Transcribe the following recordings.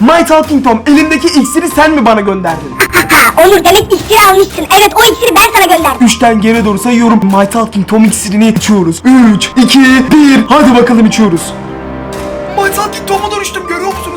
My Talking Tom elindeki iksiri sen mi bana gönderdin? Olur demek iksiri almışsın. Evet o iksiri ben sana gönderdim. Üçten geri doğru sayıyorum. My Talking Tom iksirini içiyoruz. 3, 2, 1. Hadi bakalım içiyoruz. My Talking Tom'a dönüştüm. Görüyor musunuz?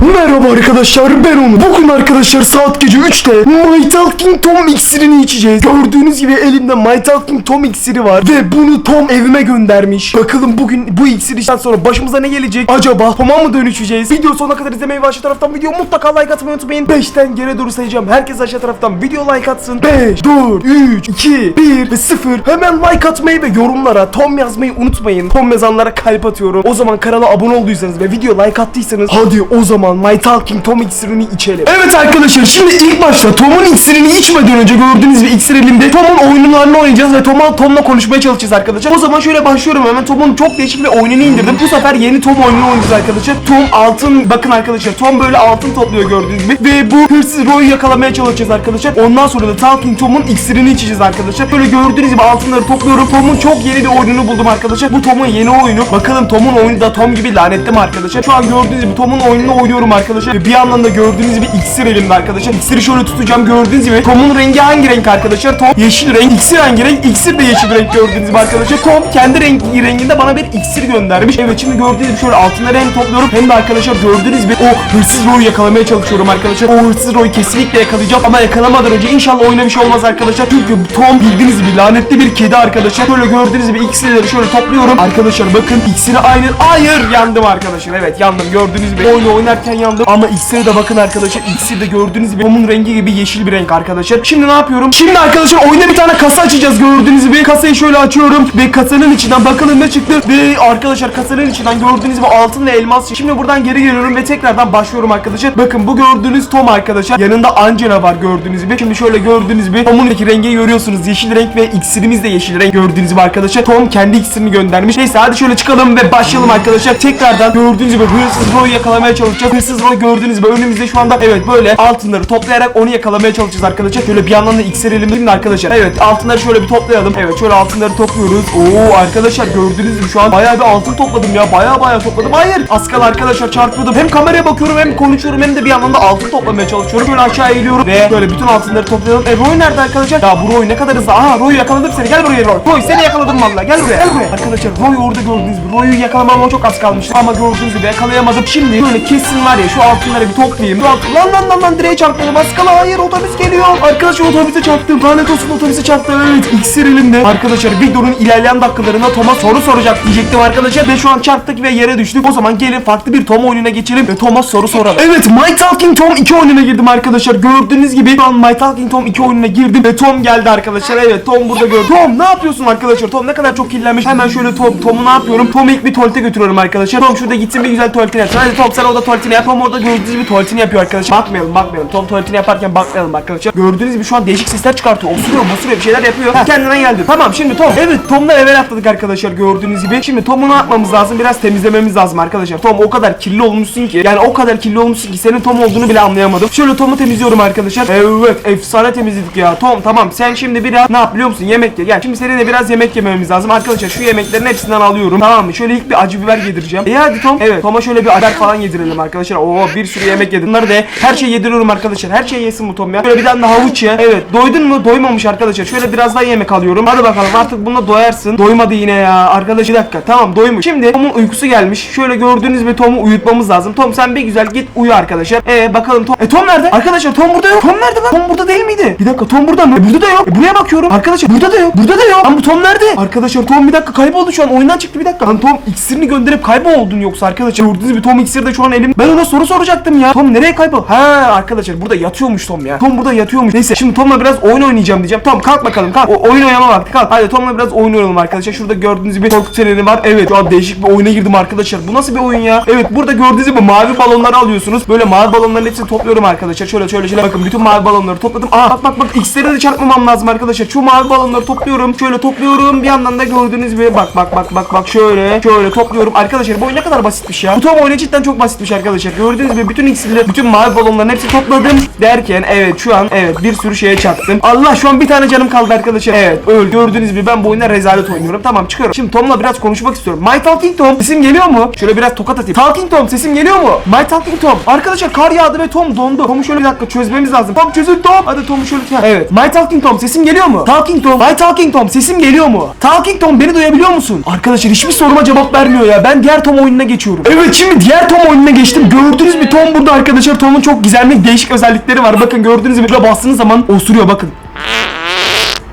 Merhaba arkadaşlar ben Onur. Bugün arkadaşlar saat gece 3'te My Talking Tom iksirini içeceğiz. Gördüğünüz gibi elimde My Talking Tom iksiri var. Ve bunu Tom evime göndermiş. Bakalım bugün bu iksir içten sonra başımıza ne gelecek? Acaba Tom'a mı dönüşeceğiz? Video sonuna kadar izlemeyi ve taraftan video mutlaka like atmayı unutmayın. 5'ten geri doğru sayacağım. Herkes aşağı taraftan video like atsın. 5, 4, 3, 2, 1 ve 0. Hemen like atmayı ve yorumlara Tom yazmayı unutmayın. Tom yazanlara kalp atıyorum. O zaman kanala abone olduysanız ve video like attıysanız hadi o zaman My Talking Tom iksirini içelim. Evet arkadaşlar şimdi ilk başta Tom'un iksirini içmeden önce gördüğünüz gibi iksir elimde. Tom'un oyunlarını oynayacağız ve Tom'a Tom'la konuşmaya çalışacağız arkadaşlar. O zaman şöyle başlıyorum hemen. Tom'un çok değişik bir oyununu indirdim. Bu sefer yeni Tom oyununu oynayacağız arkadaşlar. Tom altın bakın arkadaşlar. Tom böyle altın topluyor gördüğünüz gibi. Ve bu hırsız Roy'u yakalamaya çalışacağız arkadaşlar. Ondan sonra da Talking Tom'un iksirini içeceğiz arkadaşlar. Böyle gördüğünüz gibi altınları topluyorum. Tom'un çok yeni bir oyununu buldum arkadaşlar. Bu Tom'un yeni oyunu. Bakalım Tom'un oyunu da Tom gibi lanetli mi arkadaşlar? Şu an gördüğünüz gibi Tom'un oyununu oynuyorum arkadaşlar. Ve bir yandan da gördüğünüz gibi iksir elimde arkadaşlar. İksiri şöyle tutacağım. Gördüğünüz gibi Tom'un rengi hangi renk arkadaşlar? Tom yeşil renk. İksir hangi renk? İksir de yeşil renk gördüğünüz gibi arkadaşlar. Tom kendi rengi, renginde bana bir iksir göndermiş. Evet şimdi gördüğünüz gibi şöyle altınları hem topluyorum hem de arkadaşlar gördüğünüz gibi o hırsız Roy'u yakalamaya çalışıyorum arkadaşlar. O hırsız Roy'u kesinlikle yakalayacağım ama yakalamadan önce inşallah oyuna bir şey olmaz arkadaşlar. Çünkü Tom bildiğiniz gibi lanetli bir kedi arkadaşlar. Böyle gördüğünüz gibi iksirleri şöyle topluyorum. Arkadaşlar bakın iksiri aynı. Hayır yandım arkadaşlar. Evet yandım gördüğünüz gibi. Oyunu oynarken yandım. Ama iksiri de bakın arkadaşlar. İksir de gördüğünüz gibi Tom'un rengi gibi yeşil bir renk arkadaşlar. Şimdi ne yapıyorum? Şimdi arkadaşlar oyunda bir tane kasa açacağız gördüğünüz gibi. Kasayı şöyle açıyorum ve kasanın içinden bakalım ne çıktı. Ve arkadaşlar kasanın içinden gördüğünüz gibi altın ve elmas. Şimdi buradan geri geliyorum ve tekrardan başlıyorum arkadaşlar. Bakın bu gördüğünüz Tom arkadaşlar. Yanında Angela var gördüğünüz gibi. Şimdi şöyle gördüğünüz gibi Tom'un iki rengi görüyorsunuz. Yeşil renk ve iksirimiz de yeşil renk gördüğünüz gibi arkadaşlar. Tom kendi iksirini göndermiş. Neyse hadi şöyle çıkalım ve başlayalım arkadaşlar. Tekrardan gördüğünüz gibi hırsız Roy'u yakalamaya çalışacağız. Hırsız Roy gördüğünüz gibi önümüzde şu anda evet böyle altınları toplayarak onu yakalamaya çalışacağız arkadaşlar. Şöyle bir yandan da iksir elimde Şimdi arkadaşlar. Evet altınları şöyle bir toplayalım. Evet şöyle altınları topluyoruz. Oo arkadaşlar gördüğünüz gibi şu an bayağı bir altın topladım ya. Bayağı bayağı topladım. Hayır. Az kala arkadaşlar çarpıyordum. Hem kameraya bakıyorum hem konuşuyorum hem de bir yandan da altın toplamaya çalışıyorum. Şöyle aşağı eğiliyorum ve böyle bütün altınları toplayalım. E Roy nerede arkadaşlar? Ya bu Roy ne kadar hızlı. Aha Roy yakaladım seni. Gel buraya Roy. Roy seni yakaladım valla. Gel buraya. Gel buraya. Arkadaşlar Roy orada gördüğünüz gibi. Roy'u yakalamama çok az kalmıştı. Ama gördüğünüz gibi yakalayamadım. Şimdi böyle kesin var ya şu altınları bir toplayayım. Altın- Lan lan lan lan direğe çarptım. Az kala hayır otobüs geliyor. Arkadaşlar otobüse çarptım. Lanet olsun otobüse çarptı. Evet iksir elimde. Arkadaşlar videonun ilerleyen dakikalarında Tom'a soru soracak diyecektim arkadaşlar. Ve şu an çarptık ve yere düştük. O zaman gelin farklı bir Tom oyununa geçelim ve Tom'a soru soralım. Evet My Talking Tom 2 oyununa girdim arkadaşlar. Gördüğünüz gibi şu an My Talking Tom 2 oyununa girdim ve Tom geldi arkadaşlar. Evet Tom burada gördüm. Tom ne yapıyorsun arkadaşlar? Tom ne kadar çok kirlenmiş. Hemen şöyle Tom, Tom'u ne yapıyorum? Tom'u ilk bir tuvalete götürüyorum arkadaşlar. Tom şurada gitsin bir güzel tuvaletini yapsın. Hadi Tom sen orada tuvaletini yap. Tom orada gördüğünüz gibi tuvaletini yapıyor arkadaşlar. Bakmayalım bakmayalım. Tom tuvaletini yaparken bakmayalım arkadaşlar. Gördüğünüz gibi şu an değişik sesler çıkartıyor. Osuruyor osuruyor bir şeyler yapıyor. Heh, kendine geldi. Tamam şimdi Tom. Evet Tom'la evvel atladık arkadaşlar gördüğünüz gibi. Şimdi Tom'u ne yapmamız lazım? Biraz temizlememiz lazım arkadaşlar. Tom o kadar kirli olmuşsun ki. Yani o kadar kirli olmuşsun ki senin Tom olduğunu bile anlayamadım. Şöyle Tom'u temizliyorum arkadaşlar. Evet efsane temizledik ya. Tom tamam sen şimdi biraz ne yap biliyor musun? Yemek ye. Gel şimdi seninle biraz yemek yememiz lazım. Arkadaşlar şu yemeklerin hepsinden alıyorum. Tamam mı? Şöyle ilk bir acı biber yedireceğim. İyi hadi Tom. Evet Tom'a şöyle bir biber falan yedirelim arkadaşlar. Oo bir sürü yemek yedim. Bunları da her şeyi yediriyorum arkadaşlar. Her şeyi yesin bu Tom ya. Şöyle bir tane de havuç ye. Evet doydun mu? Doymamış arkadaşlar. Şöyle biraz daha yemek alıyorum. Hadi bakalım artık bununla doyarsın. Doymadı yine ya. Arkadaş bir dakika. Tamam doymuş. Şimdi Tom'un uykusu gelmiş. Şöyle gördüğünüz gibi Tom'u uyutmamız lazım. Tom sen bir güzel git uyu arkadaşlar. E bakalım Tom. E Tom nerede? Arkadaşlar Tom burada yok. Tom nerede lan? Tom burada değil miydi? Bir dakika Tom burada mı? E, burada da yok. E, buraya bakıyorum. Arkadaşlar burada da yok. Burada da yok. Lan bu Tom nerede? Arkadaşlar Tom bir dakika kayboldu şu an. Oyundan çıktı bir dakika. Lan Tom iksirini gönderip kayboldun yoksa arkadaşlar. Gördüğünüz gibi Tom iksiri de şu an elim. Ben ona soru soracaktım ya. Tom nereye kaybol? Ha arkadaşlar burada yatıyormuş Tom ya. Tom burada yatıyormuş. Neyse şimdi Tom'la biraz oyun oynayacağım diyeceğim. Tom kalk bakalım kalk. O, oyun oynama vakti kalk. Hadi Tom'la biraz oyun oynayalım arkadaşlar. Şurada gördüğünüz gibi korku treni var. Evet şu an değişik bir oyuna girdim arkadaşlar. Bu nasıl bir oyun ya? Evet burada gördüğünüz gibi mavi balonları alıyorsunuz. Böyle mavi balonların hepsini topluyorum arkadaşlar. Şöyle şöyle şöyle bakın bütün mavi balonları topladım. Aa bak bak bak X'lere de çarpmamam lazım arkadaşlar. Şu mavi balonları topluyorum. Şöyle topluyorum. Bir yandan da gördüğünüz gibi bak bak bak bak bak şöyle şöyle topluyorum. Arkadaşlar bu oyun ne kadar basitmiş ya. Bu Tom oyunu cidden çok basitmiş arkadaşlar. Arkadaşlar. Gördüğünüz gibi bütün iksirleri, bütün mavi balonların hepsi topladım. Derken evet şu an evet bir sürü şeye çaktım. Allah şu an bir tane canım kaldı arkadaşlar. Evet öl. Gördüğünüz gibi ben bu oyunda rezalet oynuyorum. Tamam çıkıyorum. Şimdi Tom'la biraz konuşmak istiyorum. My Talking Tom sesim geliyor mu? Şöyle biraz tokat atayım. Talking Tom sesim geliyor mu? My Talking Tom. Arkadaşlar kar yağdı ve Tom dondu. Tom'u şöyle bir dakika çözmemiz lazım. Tom çözül Tom. Hadi Tom'u şöyle. Ha, Evet. My Talking Tom sesim geliyor mu? Talking Tom. My Talking Tom sesim geliyor mu? Talking Tom beni duyabiliyor musun? Arkadaşlar hiçbir soruma cevap vermiyor ya. Ben diğer Tom oyununa geçiyorum. Evet şimdi diğer Tom oyununa geçtim. Gördünüz mü Tom burada arkadaşlar. Tom'un çok gizemli değişik özellikleri var. Bakın gördüğünüz gibi böyle bastığınız zaman osuruyor bakın.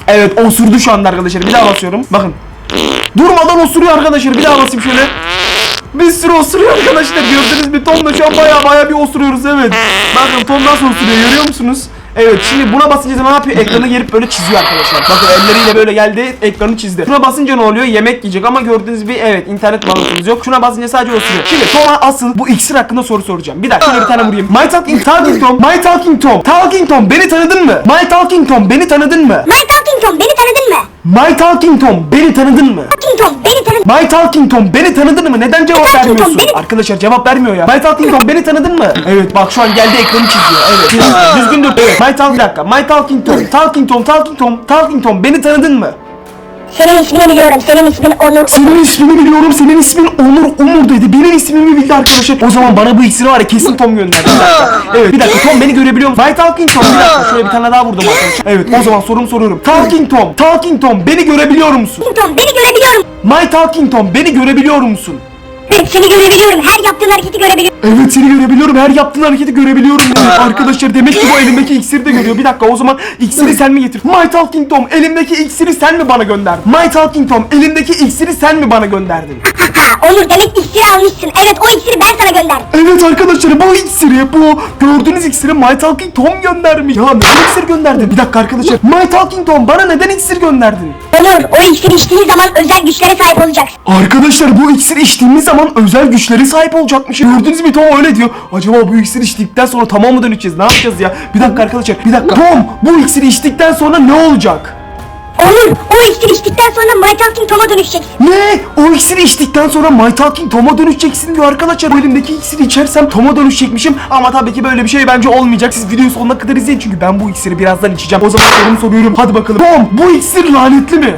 Evet osurdu şu anda arkadaşlar. Bir daha basıyorum. Bakın. Durmadan osuruyor arkadaşlar. Bir daha basayım şöyle. Bir sürü osuruyor arkadaşlar. Gördünüz mü? Tom'la şu an baya baya bir osuruyoruz evet. Bakın Tom nasıl osuruyor görüyor musunuz? Evet şimdi buna basınca ne yapıyor? Ekranı gelip böyle çiziyor arkadaşlar. Bakın elleriyle böyle geldi ekranı çizdi. Şuna basınca ne oluyor? Yemek yiyecek ama gördüğünüz gibi evet internet bağlantımız yok. Şuna basınca sadece osuruyor. Şimdi Tom'a asıl bu iksir hakkında soru soracağım. Bir dakika şöyle bir tane vurayım. My Talking, talking Tom. My Talking Tom. Talking Tom beni tanıdın mı? My Talking Tom beni tanıdın mı? My Talking Tom beni tanıdın mı? My Talking Tom beni tanıdın mı? Talking Tom beni tanıdın My Talking Tom beni tanıdın mı? Neden cevap Talking Tom vermiyorsun? beni- Arkadaşlar cevap vermiyor ya. My Talking Tom beni tanıdın mı? Evet bak şu an geldi ekranı çiziyor. Evet. Düzgün dur. Evet. My Talking bir dakika. My Talking Tom. Talking Tom. Talking Tom. Talking Tom beni tanıdın mı? Senin ismini biliyorum. Senin ismin Onur. Senin ismini biliyorum. Senin ismin Onur Umur dedi. Benim ismimi bildi arkadaşlar. O zaman bana bu iksiri var ya kesin Tom gönderdi. Evet bir dakika Tom beni görebiliyor musun? My Talking Tom. Bir dakika şöyle bir tane daha vurdum arkadaşlar. Evet o zaman sorumu soruyorum. Talking Tom. Talking Tom beni görebiliyor musun? Talking Tom beni görebiliyorum. My Talking Tom beni görebiliyor musun? Evet seni görebiliyorum. Her yaptığın hareketi görebiliyorum. Evet seni görebiliyorum. Her yaptığın hareketi görebiliyorum. Yani. Arkadaşlar demek ki bu elimdeki iksiri de görüyor. Bir dakika o zaman iksiri sen mi getir? My Talking Tom elimdeki iksiri sen mi bana gönderdin? My Talking Tom elimdeki iksiri sen mi bana gönderdin? Ha, Onur demek iksiri almışsın. Evet o iksiri ben sana gönderdim. Evet arkadaşlar bu iksiri bu gördüğünüz iksiri My Talking Tom göndermiş. Ya neden iksir gönderdin? Bir dakika arkadaşlar. My Talking Tom bana neden iksir gönderdin? Onur o iksiri içtiğin zaman özel güçlere sahip olacaksın. Arkadaşlar bu iksir içtiğimiz zaman özel güçlere sahip olacakmış. Gördünüz mü Tom öyle diyor. Acaba bu iksir içtikten sonra tamam mı döneceğiz? Ne yapacağız ya? Bir dakika arkadaşlar. Bir dakika. Tom bu iksiri içtikten sonra ne olacak? Onur o iksiri içtikten sonra My Talking Tom'a dönüşeceksin. Ne? O iksiri içtikten sonra My Talking Tom'a dönüşeceksin diyor arkadaşlar. Bu Elimdeki iksiri içersem Tom'a dönüşecekmişim. Ama tabii ki böyle bir şey bence olmayacak. Siz videoyu sonuna kadar izleyin çünkü ben bu iksiri birazdan içeceğim. O zaman sorumu soruyorum. Hadi bakalım. Tom bu iksir lanetli mi?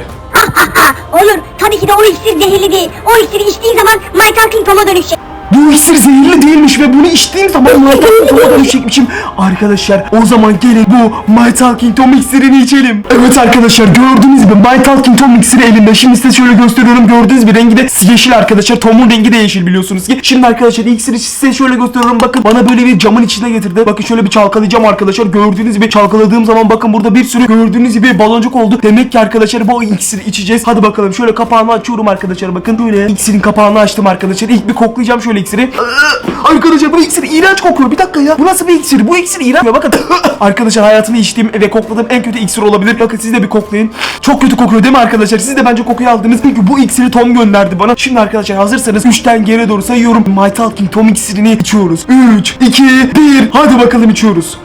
Onur tabii ki de o iksir zehirli değil. O iksiri içtiğin zaman My Talking Tom'a dönüşecek. Bu iksir zehirli değilmiş ve bunu içtiğim zaman My Talking Tom'a dönüşecekmişim. Arkadaşlar o zaman gelin bu My Talking Tom iksirini içelim. Evet arkadaşlar gördüğünüz gibi My Talking Tom iksiri elimde. Şimdi size şöyle gösteriyorum. Gördüğünüz bir rengi de yeşil arkadaşlar. Tom'un rengi de yeşil biliyorsunuz ki. Şimdi arkadaşlar iksiri size şöyle gösteriyorum. Bakın bana böyle bir camın içine getirdi. Bakın şöyle bir çalkalayacağım arkadaşlar. Gördüğünüz gibi çalkaladığım zaman bakın burada bir sürü gördüğünüz gibi baloncuk oldu. Demek ki arkadaşlar bu iksiri içeceğiz. Hadi bakalım şöyle kapağını açıyorum arkadaşlar. Bakın şöyle iksirin kapağını açtım arkadaşlar. İlk bir koklayacağım şöyle iksiri. Arkadaşlar bu iksir iğrenç kokuyor. Bir dakika ya. Bu nasıl bir iksir? Bu iksir iğrenç. Ya Bakın arkadaşlar hayatımda içtiğim ve kokladığım en kötü iksir olabilir. Bakın siz de bir koklayın. Çok kötü kokuyor değil mi arkadaşlar? Siz de bence kokuyu aldınız. Çünkü bu iksiri Tom gönderdi bana. Şimdi arkadaşlar hazırsanız 3'ten geriye doğru sayıyorum. My Talking Tom iksirini içiyoruz. 3, 2, 1. Hadi bakalım içiyoruz.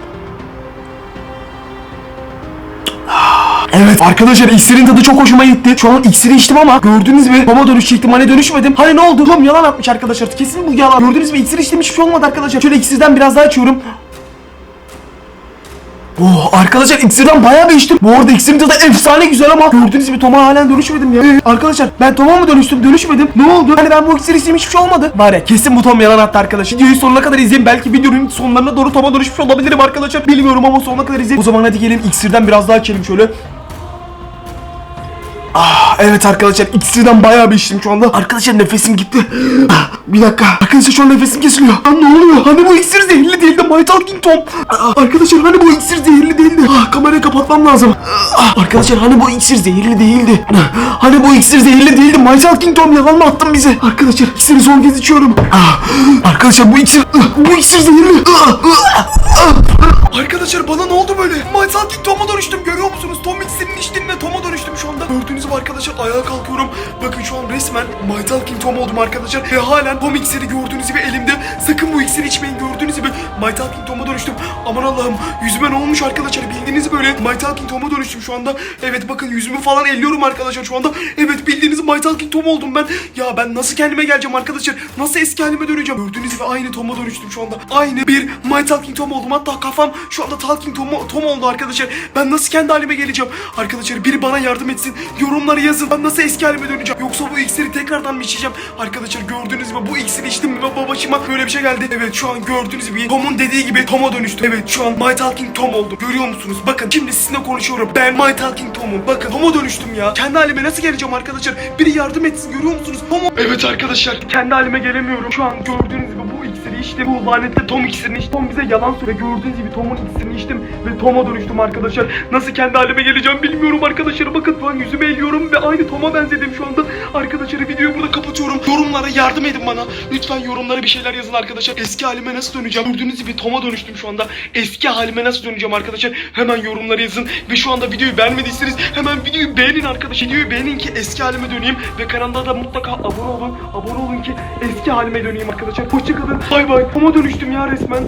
Evet arkadaşlar iksirin tadı çok hoşuma gitti. Şu an iksiri içtim ama gördüğünüz gibi Tom'a dönüşecektim hani dönüşmedim. Hani ne oldu? Tom yalan atmış arkadaşlar. Kesin bu yalan. Gördüğünüz gibi iksir içtim hiçbir şey olmadı arkadaşlar. Şöyle iksirden biraz daha içiyorum. Oh arkadaşlar iksirden bayağı bir içtim. Bu arada iksirin tadı efsane güzel ama gördüğünüz gibi Tom'a halen dönüşmedim ya. Ee, arkadaşlar ben Tom'a mı dönüştüm? Dönüşmedim. Ne oldu? Hani ben bu iksiri içtiğim hiçbir şey olmadı. Var ya kesin bu Tom yalan attı arkadaşlar. Videoyu sonuna kadar izleyin. Belki videonun sonlarına doğru Tom'a dönüşmüş olabilirim arkadaşlar. Bilmiyorum ama sonuna kadar izleyin. O zaman hadi gelin iksirden biraz daha içelim şöyle. Ah evet arkadaşlar iksirden bayağı bir içtim şu anda. Arkadaşlar nefesim gitti. Ah, bir dakika. Arkadaşlar şu an nefesim kesiliyor. Lan ne oluyor? Hani bu iksir zehirli değildi My Talking Tom. Ah, arkadaşlar hani bu iksir zehirli değildi. Ah kamerayı kapatmam lazım. Ah, arkadaşlar hani bu iksir zehirli değildi. Ah, Hani bu iksir zehirli değildi. My Talking Tom yalan mı attın bize? Arkadaşlar iksiri son kez içiyorum. Ah, arkadaşlar bu iksir bu iksir zehirli. Ah, ah. Arkadaşlar bana ne oldu böyle? My Talking Tom'a dönüştüm görüyor musunuz? Tom iksirini arkadaşlar ayağa kalkıyorum. Bakın şu an resmen My Talking Tom oldum arkadaşlar. Ve halen Tom iksiri gördüğünüz gibi elimde. Sakın bu iksiri içmeyin gördüğünüz gibi My Talking Tom'a dönüştüm. Aman Allah'ım yüzüme ne olmuş arkadaşlar bildiğiniz böyle My Talking Tom'a dönüştüm şu anda. Evet bakın yüzümü falan elliyorum arkadaşlar şu anda. Evet bildiğiniz My Talking Tom oldum ben. Ya ben nasıl kendime geleceğim arkadaşlar? Nasıl eski halime döneceğim? Gördüğünüz gibi aynı Tom'a dönüştüm şu anda. Aynı bir My Talking Tom oldum. Hatta kafam şu anda Talking Tom, Tom oldu arkadaşlar. Ben nasıl kendi halime geleceğim? Arkadaşlar biri bana yardım etsin. Yorumlara yazın. Ben nasıl eski halime döneceğim? Yoksa bu iksiri tekrardan mı içeceğim? Arkadaşlar gördüğünüz gibi bu iksiri içtim ve babacıma böyle bir şey geldi. Evet şu an gördüğünüz gibi Tom'un dediği gibi Tom'a dönüştüm. Evet şu an My Talking Tom oldum. Görüyor musunuz? Bakın şimdi sizinle konuşuyorum. Ben My Talking Tom'um. Bakın Tom'a dönüştüm ya. Kendi halime nasıl geleceğim arkadaşlar? Biri yardım etsin. Görüyor musunuz? Tom'um. Evet arkadaşlar. Kendi halime gelemiyorum. Şu an gördüğünüz gibi bu içtim. Bu lanetli Tom iksirini içtim. Tom bize yalan söylüyor. Gördüğünüz gibi Tom'un iksirini içtim ve Tom'a dönüştüm arkadaşlar. Nasıl kendi halime geleceğim bilmiyorum arkadaşlar. Bakın şu an yüzüme eğiyorum ve aynı Tom'a benzedim şu anda. Arkadaşlar videoyu burada kapatıyorum. Yorumlara yardım edin bana. Lütfen yorumlara bir şeyler yazın arkadaşlar. Eski halime nasıl döneceğim? Gördüğünüz gibi Tom'a dönüştüm şu anda. Eski halime nasıl döneceğim arkadaşlar? Hemen yorumlara yazın. Ve şu anda videoyu beğenmediyseniz hemen videoyu beğenin arkadaşlar. Videoyu beğenin ki eski halime döneyim. Ve kanalda da mutlaka abone olun. Abone olun ki eski halime döneyim arkadaşlar. Hoşçakalın. Bay bay. Typhoon'a dönüştüm ya resmen.